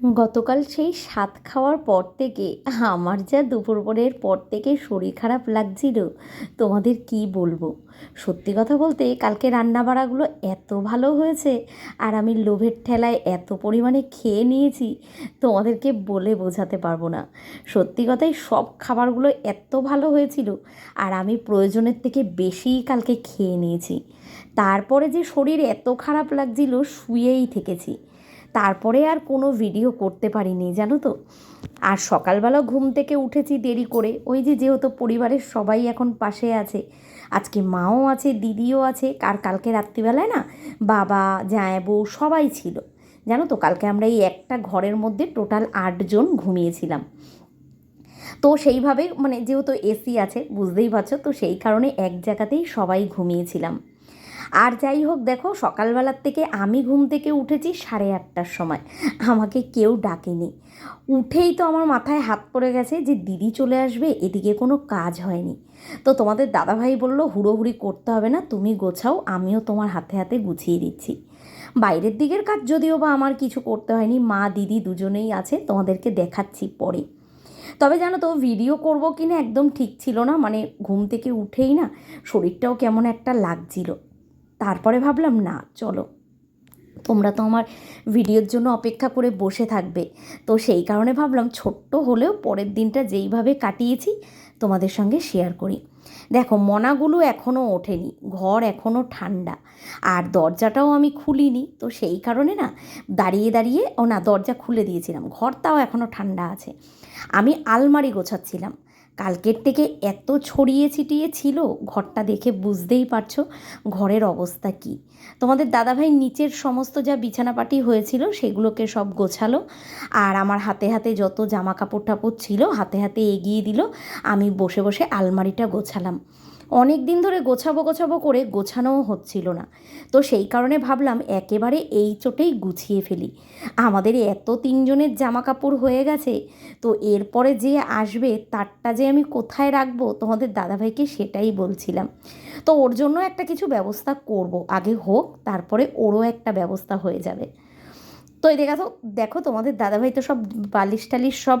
গতকাল সেই স্বাদ খাওয়ার পর থেকে আমার যা দুপুরপরের পর থেকে শরীর খারাপ লাগছিল, তোমাদের কি বলব? সত্যি কথা বলতে কালকে রান্নাবাড়াগুলো এত ভালো হয়েছে আর আমি লোভের ঠেলায় এত পরিমাণে খেয়ে নিয়েছি, তোমাদেরকে বলে বোঝাতে পারব না। সত্যি কথাই সব খাবারগুলো এত ভালো হয়েছিল আর আমি প্রয়োজনের থেকে বেশিই কালকে খেয়ে নিয়েছি। তারপরে যে শরীর এত খারাপ লাগছিল শুয়েই থেকেছি। তারপরে আর কোনো ভিডিও করতে পারিনি, জানো তো? আর সকালবেলা ঘুম থেকে উঠেছি দেরি করে। ওই যে যেহেতু পরিবারের সবাই এখন পাশে আছে, আজকে মাও আছে, দিদিও আছে, আর কালকে রাত্রিবেলায় না বাবা জায় বউ সবাই ছিল। জানো তো, কালকে আমরা এই একটা ঘরের মধ্যে টোটাল আটজন ঘুমিয়েছিলাম। তো সেইভাবে মানে যেহেতু এসি আছে, বুঝতেই পারছ, তো সেই কারণে এক জায়গাতেই সবাই ঘুমিয়েছিলাম। আর যাই হোক, দেখো, সকালবেলার থেকে আমি ঘুম থেকে উঠেছি সাড়ে আটটার সময়। আমাকে কেউ ডাকেনি। উঠেই তো আমার মাথায় হাত পড়ে গেছে যে, দিদি চলে আসবে, এদিকে কোনো কাজ হয়নি। তো তোমাদের দাদাভাই বলল, হুড়োহুড়ি করতে হবে না, তুমি গোছাও, আমিও তোমার হাতে হাতে গুছিয়ে দিচ্ছি। বাইরের দিকের কাজ যদিও বা আমার কিছু করতে হয়নি, মা, দিদি দুজনেই আছে, তোমাদেরকে দেখাচ্ছি পরে। তবে জানো তো, ভিডিও করব কি না একদম ঠিক ছিল না মানে ঘুম থেকে উঠেই না, শরীরটাও কেমন একটা লাগছিল। তারপরে ভাবলাম, না, চলো। তোমরা তো আমার ভিডিওর জন্য অপেক্ষা করে বসে থাকবে। তো সেই কারণে ভাবলাম, ছোট্ট হলেও পরের দিনটা যেইভাবে কাটিয়েছি, তোমাদের সঙ্গে শেয়ার করি। দেখো, মনাগুলো এখনও ওঠেনি, ঘর এখনও ঠান্ডা, আর দরজাটাও আমি খুলিনি। তো সেই কারণে না, দাঁড়িয়ে দাঁড়িয়ে, ও না, দরজা খুলে দিয়েছিলাম, ঘরটাও এখনও ঠান্ডা আছে। আমি আলমারি গোছাচ্ছিলাম কালকের থেকে এত ছড়িয়ে ছিটিয়ে ছিল, ঘরটা দেখে বুঝতেই পারছ ঘরের অবস্থা কি। তোমাদের দাদাভাই নিচের সমস্ত যা বিছানাপাটি হয়েছিল সেগুলোকে সব গোছালো, আর আমার হাতে হাতে যত জামা কাপড় টাপড় ছিল হাতে হাতে এগিয়ে দিল, আমি বসে বসে আলমারিটা গোছালাম। অনেক দিন ধরে গোছাবো গোছাবো করে গোছানোও হচ্ছিল না। তো সেই কারণে ভাবলাম একেবারে এই চোটেই গুছিয়ে ফেলি। আমাদের এত তিনজনের জামা কাপড় হয়ে গেছে, তো এরপরে যে আসবে তারটা যে আমি কোথায় রাখব তোমাদের দাদাভাইকে সেটাই বলছিলাম। তো ওর জন্য একটা কিছু ব্যবস্থা করব, আগে হোক, তারপরে ওরও একটা ব্যবস্থা হয়ে যাবে। তো এই দেখো দেখো তোমাদের দাদাভাই তো সব বালিশ টালিশ সব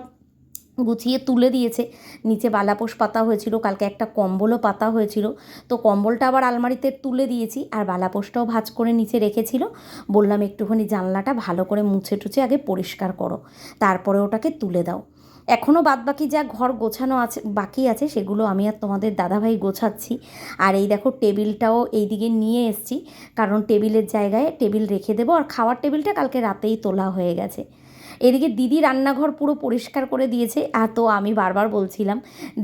গুছিয়ে তুলে দিয়েছে। নিচে বালাপোষ পাতা হয়েছিল, কালকে একটা কম্বলও পাতা হয়েছিল। তো কম্বলটা আবার আলমারিতে তুলে দিয়েছি আর বালাপোষটাও ভাজ করে নিচে রেখেছিল। বললাম, একটুখানি জানলাটা ভালো করে মুছে টুছে আগে পরিষ্কার করো, তারপরে ওটাকে তুলে দাও। এখনও বাদবাকি যা ঘর গোছানো আছে, বাকি আছে, সেগুলো আমি আর তোমাদের দাদাভাই গোছাচ্ছি। আর এই দেখো টেবিলটাও এই দিকে নিয়ে এসছি, কারণ টেবিলের জায়গায় টেবিল রেখে দেবো। আর খাওয়ার টেবিলটা কালকে রাতেই তোলা হয়ে গেছে। এদিকে দিদি রান্নাঘর পুরো পরিষ্কার করে দিয়েছে। আর তো আমি বারবার বলছিলাম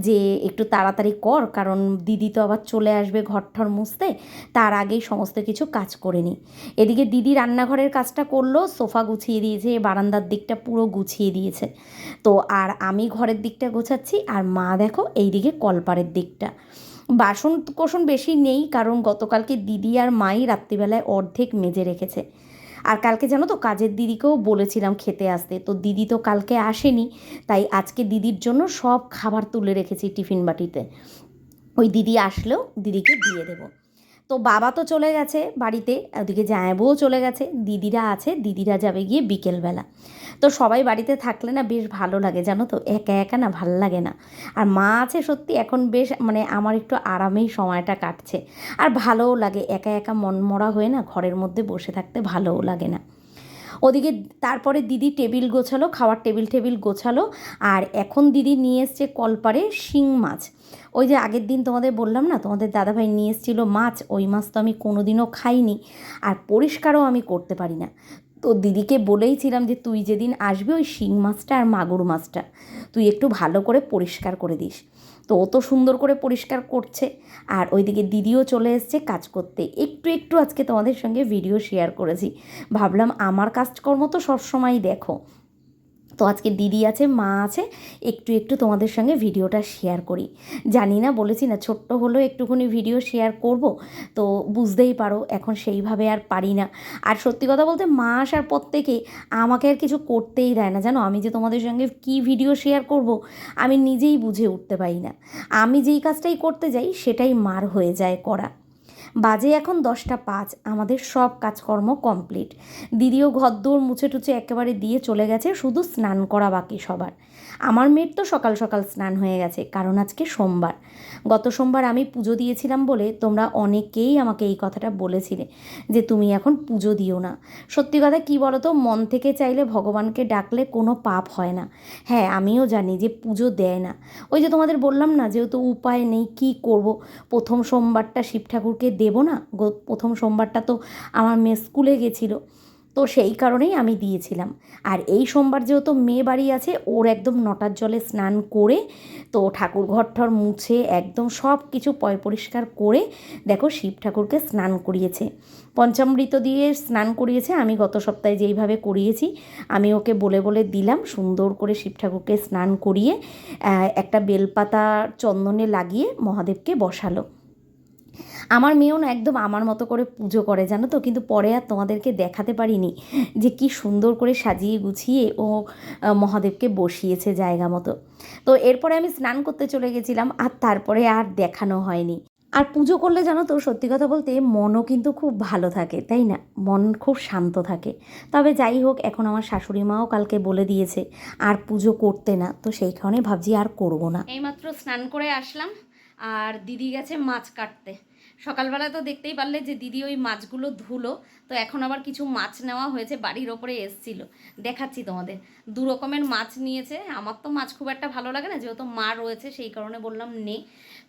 যে একটু তাড়াতাড়ি কর, কারণ দিদি তো আবার চলে আসবে ঘর ঠর মুছতে, তার আগেই সমস্ত কিছু কাজ করে নিই এদিকে দিদি রান্নাঘরের কাজটা করল, সোফা গুছিয়ে দিয়েছে, বারান্দার দিকটা পুরো গুছিয়ে দিয়েছে। তো আর আমি ঘরের দিকটা গোছাচ্ছি, আর মা দেখো এইদিকে কলপারের দিকটা। বাসন কোসন বেশি নেই, কারণ গতকালকে দিদি আর মাই রাত্রিবেলায় অর্ধেক মেজে রেখেছে। আর কালকে জানো তো কাজের দিদিকেও বলেছিলাম খেতে আসতে। তো দিদি তো কালকে আসেনি, তাই আজকে দিদির জন্য সব খাবার তুলে রেখেছি টিফিন বাটিতে। ওই দিদি আসলেও দিদিকে দিয়ে দেবো। তো বাবা তো চলে গেছে বাড়িতে, ওদিকে জায়াবুও চলে গেছে, দিদিরা আছে, দিদিরা যাবে গিয়ে বিকেলবেলা। তো সবাই বাড়িতে থাকলে না বেশ ভালো লাগে, জানো তো? একা একা না ভালো লাগে না। আর মা আছে সত্যি এখন বেশ মানে আমার একটু আরামেই সময়টা কাটছে। আর ভালোও লাগে, একা একা মনমরা হয়ে না ঘরের মধ্যে বসে থাকতে ভালোও লাগে না। ওদিকে তারপরে দিদি টেবিল গোছালো, খাওয়ার টেবিল টেবিল গোছালো, আর এখন দিদি নিয়ে এসছে কলপারে শিং মাছ। ওই যে আগের দিন তোমাদের বললাম না, তোমাদের দাদাভাই নিয়ে এসেছিল মাছ, ওই মাছ তো আমি কোনোদিনও খাইনি, আর পরিষ্কারও আমি করতে পারি না। তো দিদিকে বলেইছিলাম যে তুই যেদিন আসবি ওই শিং মাছটা আর মাগুর মাছটা তুই একটু ভালো করে পরিষ্কার করে দিস। তো ও তো সুন্দর করে পরিষ্কার করছে। আর ওইদিকে দিদিও চলে এসছে কাজ করতে। একটু একটু আজকে তোমাদের সঙ্গে ভিডিও শেয়ার করেছি। ভাবলাম আমার কাজকর্ম তো সবসময়ই দেখো। তো আজকে দিদি আছে, মা আছে, একটু একটু তোমাদের সঙ্গে ভিডিওটা শেয়ার করি। জানি না, বলেছি না, ছোট্ট হলেও একটুখানি ভিডিও শেয়ার করব, তো বুঝতেই পারো এখন সেইভাবে আর পারি না। আর সত্যি কথা বলতে, মা আসার পর থেকে আমাকে আর কিছু করতেই দেয় না, জানো? আমি যে তোমাদের সঙ্গে কি ভিডিও শেয়ার করব, আমি নিজেই বুঝে উঠতে পারি না। আমি যেই কাজটাই করতে যাই, সেটাই মার হয়ে যায় করা। বাজে এখন দশটা পাঁচ, আমাদের সব কাজকর্ম কমপ্লিট দিদিও ঘরদৌড় মুছে টুছে একেবারে দিয়ে চলে গেছে, শুধু স্নান করা বাকি সবার। আমার মেয়ের তো সকাল সকাল স্নান হয়ে গেছে, কারণ আজকে সোমবার। গত সোমবার আমি পুজো দিয়েছিলাম বলে তোমরা অনেকেই আমাকে এই কথাটা বলেছিলে যে তুমি এখন পুজো দিও না। সত্যি কথা কী বলো তো মন থেকে চাইলে ভগবানকে ডাকলে কোনো পাপ হয় না। হ্যাঁ আমিও জানি যে পুজো দেয় না। ওই যে তোমাদের বললাম না, যেহেতু উপায় নেই, কি করব? প্রথম সোমবারটা শিব ঠাকুরকে দেবো না? প্রথম সোমবারটা তো আমার মেয়ে স্কুলে গেছিল। তো সেই কারণেই আমি দিয়েছিলাম। আর এই সোমবার যেহেতু মেয়ে বাড়ি আছে, ওর একদম নটার জলে স্নান করে, তো ঠাকুর ঘর ঠর মুছে একদম সব কিছু পয় পরিষ্কার করে, দেখো শিব ঠাকুরকে স্নান করিয়েছে। পঞ্চামৃত দিয়ে স্নান করিয়েছে, আমি গত সপ্তাহে যেইভাবে করিয়েছি, আমি ওকে বলে বলে দিলাম, সুন্দর করে শিব ঠাকুরকে স্নান করিয়ে একটা বেলপাতা চন্দনে লাগিয়ে মহাদেবকে বসালো। আমার মেয়েও না একদম আমার মতো করে পুজো করে, জানো তো? কিন্তু পরে আর তোমাদেরকে দেখাতে পারিনি যে কি সুন্দর করে সাজিয়ে গুছিয়ে ও মহাদেবকে বসিয়েছে জায়গা মতো। তো এরপরে আমি স্নান করতে চলে গেছিলাম, আর তারপরে আর দেখানো হয়নি। আর পুজো করলে জানো তো, সত্যি কথা বলতে মনও কিন্তু খুব ভালো থাকে, তাই না? মন খুব শান্ত থাকে। তবে যাই হোক, এখন আমার শাশুড়ি মাও কালকে বলে দিয়েছে, আর পুজো করতে না, তো সেই কারণে ভাবছি আর করব না। এইমাত্র স্নান করে আসলাম আর দিদি গেছে মাছ কাটতে। সকালবেলা তো দেখতেই পারলে যে দিদি ওই মাছগুলো ধুলো, তো এখন আবার কিছু মাছ নেওয়া হয়েছে, বাড়ির ওপরে এসছিল। দেখাচ্ছি তোমাদের। দু রকমের মাছ নিয়েছে, আমার তো মাছ খুব একটা ভালো লাগে না, যেহেতু মা রয়েছে, সেই কারণে বললাম নে।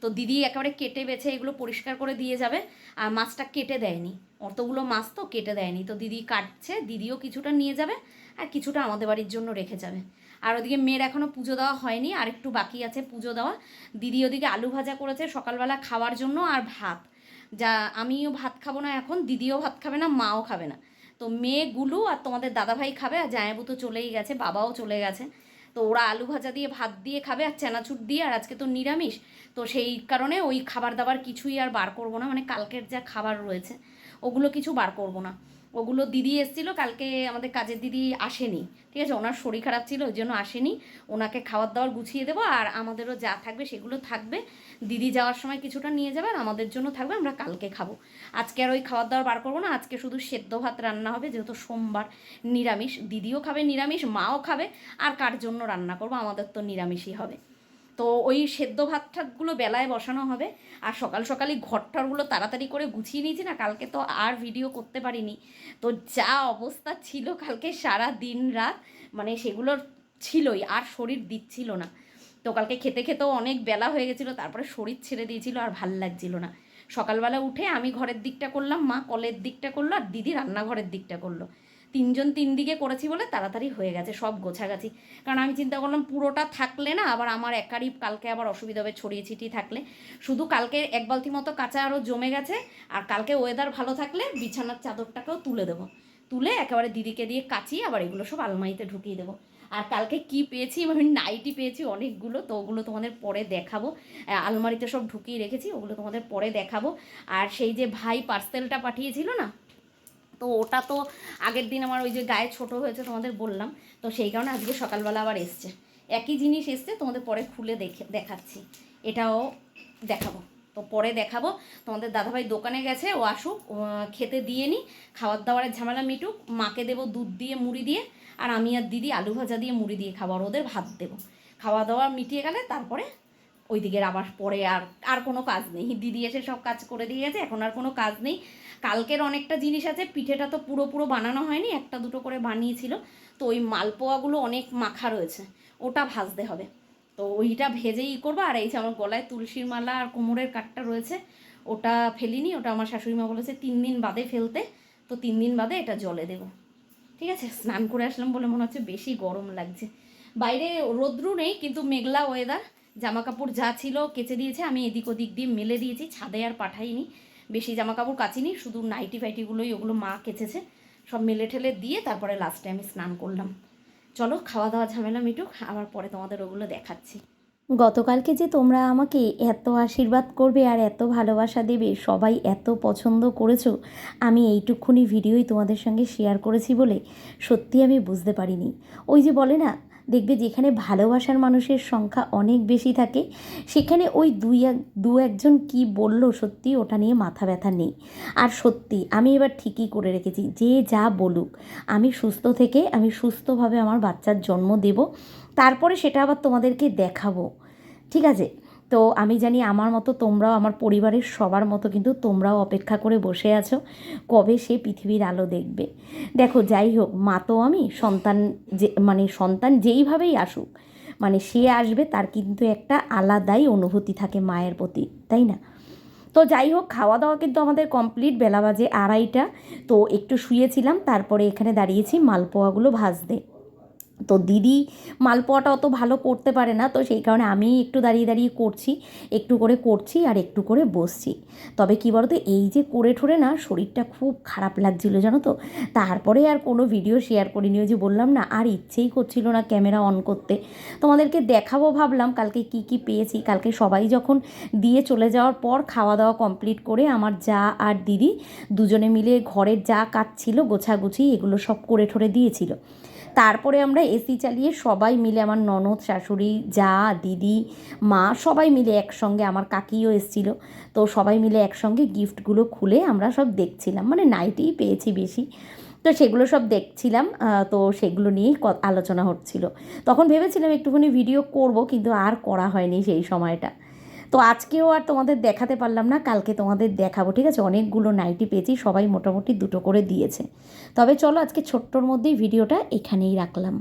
তো দিদি একেবারে কেটে বেছে এগুলো পরিষ্কার করে দিয়ে যাবে, আর মাছটা কেটে দেয়নি। অতগুলো মাছ তো কেটে দেয়নি। তো দিদি কাটছে, দিদিও কিছুটা নিয়ে যাবে, আর কিছুটা আমাদের বাড়ির জন্য রেখে যাবে। আর ওদিকে মেয়ের এখনও পুজো দেওয়া হয়নি, আর একটু বাকি আছে পুজো দেওয়া দিদি ওদিকে আলু ভাজা করেছে সকালবেলা খাওয়ার জন্য আর ভাত। যা আমিও ভাত খাব না এখন, দিদিও ভাত খাবে না, মাও খাবে না। তো মেয়ে গুলু আর তোমাদের দাদাভাই খাবে, আর জায়াবু তো চলেই গেছে, বাবাও চলে গেছে। তো ওরা আলু ভাজা দিয়ে, ভাত দিয়ে খাবে, আর চানাচুর দিয়ে, আর আজকে তো নিরামিষ। তো সেই কারণে ওই খাবার দাবার কিছুই আর বার করব না মানে কালকের যা খাবার রয়েছে, ওগুলো কিছু বার করব না। ওগুলো দিদি এসেছিল, কালকে আমাদের কাজের দিদি আসেনি, ঠিক আছে? ওনার শরীর খারাপ ছিল, ওই জন্য আসেনি। ওনাকে খাবার দাবার গুছিয়ে দেবো, আর আমাদেরও যা থাকবে সেগুলো থাকবে। দিদি যাওয়ার সময় কিছুটা নিয়ে যাবে, আর আমাদের জন্য থাকবে, আমরা কালকে খাব। আজকে আর ওই খাবার দাবার বার করব না, আজকে শুধু সেদ্ধ ভাত রান্না হবে, যেহেতু সোমবার নিরামিষ। দিদিও খাবে নিরামিষ, মাও খাবে, আর কার জন্য রান্না করব, আমাদের তো নিরামিষই হবে। তো ওই সেদ্ধ ভাত ঠাতগুলো বেলায় বসানো হবে। আর সকাল সকালই ঘরটরগুলো তাড়াতাড়ি করে গুছিয়ে নিয়েছি না, কালকে তো আর ভিডিও করতে পারিনি। তো যা অবস্থা ছিল কালকে সারা দিন রাত মানে সেগুলো ছিলই, আর শরীর দিচ্ছিল না। তো কালকে খেতে খেতেও অনেক বেলা হয়ে গেছিল, তারপরে শরীর ছেড়ে দিয়েছিল, আর ভালো লাগছিল না। সকালবেলা উঠে আমি ঘরের দিকটা করলাম, মা কলের দিকটা করল, আর দিদি রান্নাঘরের দিকটা করল। তিনজন তিন দিকে করেছি বলে তাড়াতাড়ি হয়ে গেছে, সব গোছাগাছি। কারণ আমি চিন্তা করলাম পুরোটা থাকলে না আবার আমার একারই কালকে আবার অসুবিধা হবে, ছড়িয়ে ছিটিয়ে থাকলে। শুধু কালকে এক বালতি মতো কাঁচা আরও জমে গেছে, আর কালকে ওয়েদার ভালো থাকলে বিছানার চাদরটাকেও তুলে দেবো। তুলে একেবারে দিদিকে দিয়ে কাচিয়ে আবার এগুলো সব আলমারিতে ঢুকিয়ে দেবো। আর কালকে কি পেয়েছি, আমি নাইটি পেয়েছি অনেকগুলো, তো ওগুলো তোমাদের পরে দেখাবো। আলমারিতে সব ঢুকিয়ে রেখেছি, ওগুলো তোমাদের পরে দেখাবো। আর সেই যে ভাই পার্সেলটা পাঠিয়েছিল না তো ওটা তো আগের দিন আমার ওই যে গায়ে ছোট হয়েছে তোমাদের বললাম। তো সেই কারণে আজকে সকালবেলা আবার এসছে। একই জিনিস এসছে, তোমাদের পরে খুলে দেখে, দেখাচ্ছি। এটাও দেখাবো। তো পরে দেখাবো। তোমাদের দাদাভাই দোকানে গেছে, ও আসুক খেতে দিয়ে নি খাওয়ার দাওয়ারের ঝামেলা মিটুক, মাকে দেবো দুধ দিয়ে, মুড়ি দিয়ে, আর আমি আর দিদি আলু ভাজা দিয়ে, মুড়ি দিয়ে খাবার ওদের ভাত দেবো। খাওয়া দাওয়া মিটিয়ে গেলে তারপরে ওই দিকের আবার পরে আর আর কোনো কাজ নেই। দিদি এসে সব কাজ করে দিয়ে গেছে, এখন আর কোনো কাজ নেই। কালকের অনেকটা জিনিস আছে, পিঠেটা তো পুরো পুরো বানানো হয়নি, একটা দুটো করে বানিয়েছিল। তো ওই মালপোয়াগুলো অনেক মাখা রয়েছে, ওটা ভাজতে হবে। তো ওইটা ভেজেই করব, আর এই যে আমার গলায় তুলসীর মালা আর কোমরের কাঠটা রয়েছে, ওটা ফেলিনি, ওটা আমার শাশুড়ি মা বলেছে তিন দিন বাদে ফেলতে, তো তিন দিন বাদে এটা জলে দেবো। ঠিক আছে? স্নান করে আসলাম বলে মনে হচ্ছে বেশি গরম লাগছে। বাইরে রোদ্রু নেই, কিন্তু মেঘলা ওয়েদার জামা কাপড় যা ছিল কেচে দিয়েছে, আমি এদিক ওদিক দিয়ে মেলে দিয়েছি, ছাদে আর পাঠাইনি। বেশি জামা কাপড় কাচিনি, শুধু নাইটি ফাইটিগুলোই ওগুলো মা কেচেছে। সব মেলে ঠেলে দিয়ে তারপরে লাস্টে আমি স্নান করলাম। চলো খাওয়া দাওয়া ঝামেলা মিটুক, আবার পরে তোমাদের ওগুলো দেখাচ্ছি। গতকালকে যে তোমরা আমাকে এত আশীর্বাদ করবে আর এত ভালোবাসা দেবে, সবাই এত পছন্দ করেছ, আমি এইটুকুনি ভিডিওই তোমাদের সঙ্গে শেয়ার করেছি বলে সত্যি আমি বুঝতে পারিনি। ওই যে বলে না দেখবে যেখানে ভালোবাসার মানুষের সংখ্যা অনেক বেশি থাকে, সেখানে ওই দুই এক, দু একজন কি বলল সত্যি ওটা নিয়ে মাথা ব্যথা নেই। আর সত্যি, আমি এবার ঠিকই করে রেখেছি, যে যা বলুক, আমি সুস্থ থেকে আমি সুস্থভাবে আমার বাচ্চার জন্ম দেব, তারপরে সেটা আবার তোমাদেরকে দেখাবো। ঠিক আছে? তো আমি জানি আমার মতো তোমরাও আমার পরিবারের সবার মতো কিন্তু তোমরাও অপেক্ষা করে বসে আছো। কবে সে পৃথিবীর আলো দেখবে? দেখো, যাই হোক, মা তো আমি, সন্তান যে মানে সন্তান যেইভাবেই আসুক মানে সে আসবে তার কিন্তু একটা আলাদাই অনুভূতি থাকে মায়ের প্রতি, তাই না? তো যাই হোক খাওয়া দাওয়া কিন্তু আমাদের কমপ্লিট, বেলা বাজে আড়াইটা। তো একটু শুয়েছিলাম, তারপরে এখানে দাঁড়িয়েছি, মালপোয়াগুলো ভাজতে। তো দিদি মালপোয়াটা অত ভালো করতে পারে না, তো সেই কারণে আমি একটু দাঁড়িয়ে দাঁড়িয়ে করছি, একটু করে করছি আর একটু করে বসছি। তবে কী বলতো, এই যে করে ঠোরে না শরীরটা খুব খারাপ লাগছিল জানো তো, তারপরে আর কোনো ভিডিও শেয়ার করিনি। যে বললাম না, আর ইচ্ছেই করছিল না ক্যামেরা অন করতে। তোমাদেরকে দেখাবো ভাবলাম কালকে কি কি পেয়েছি। কালকে সবাই যখন দিয়ে চলে যাওয়ার পর খাওয়া দাওয়া কমপ্লিট করে আমার যা আর দিদি দুজনে মিলে ঘরের যা কাজ ছিল গোছাগুছি এগুলো সব করে ঠরে দিয়েছিল। তারপরে আমরা এসি চালিয়ে সবাই মিলে আমার ননদ, শাশুড়ি, যা, দিদি, মা সবাই মিলে একসঙ্গে আমার কাকিও এসেছিল। তো সবাই মিলে একসঙ্গে গিফটগুলো খুলে আমরা সব দেখছিলাম। মানে নাইটেই পেয়েছি বেশি। তো সেগুলো সব দেখছিলাম। তো সেগুলো নিয়েই আলোচনা হচ্ছিল। তখন ভেবেছিলাম একটুখানি ভিডিও করব, কিন্তু আর করা হয়নি সেই সময়টা। তো আজকেও আর তোমাদের দেখাতে পারলাম না, কালকে তোমাদের দেখাবো, ঠিক আছে? অনেকগুলো নাইটি পেয়েছি, সবাই মোটামুটি দুটো করে দিয়েছে। তবে চলো আজকে ছোট্টর মধ্যেই ভিডিওটা এখানেই রাখলাম।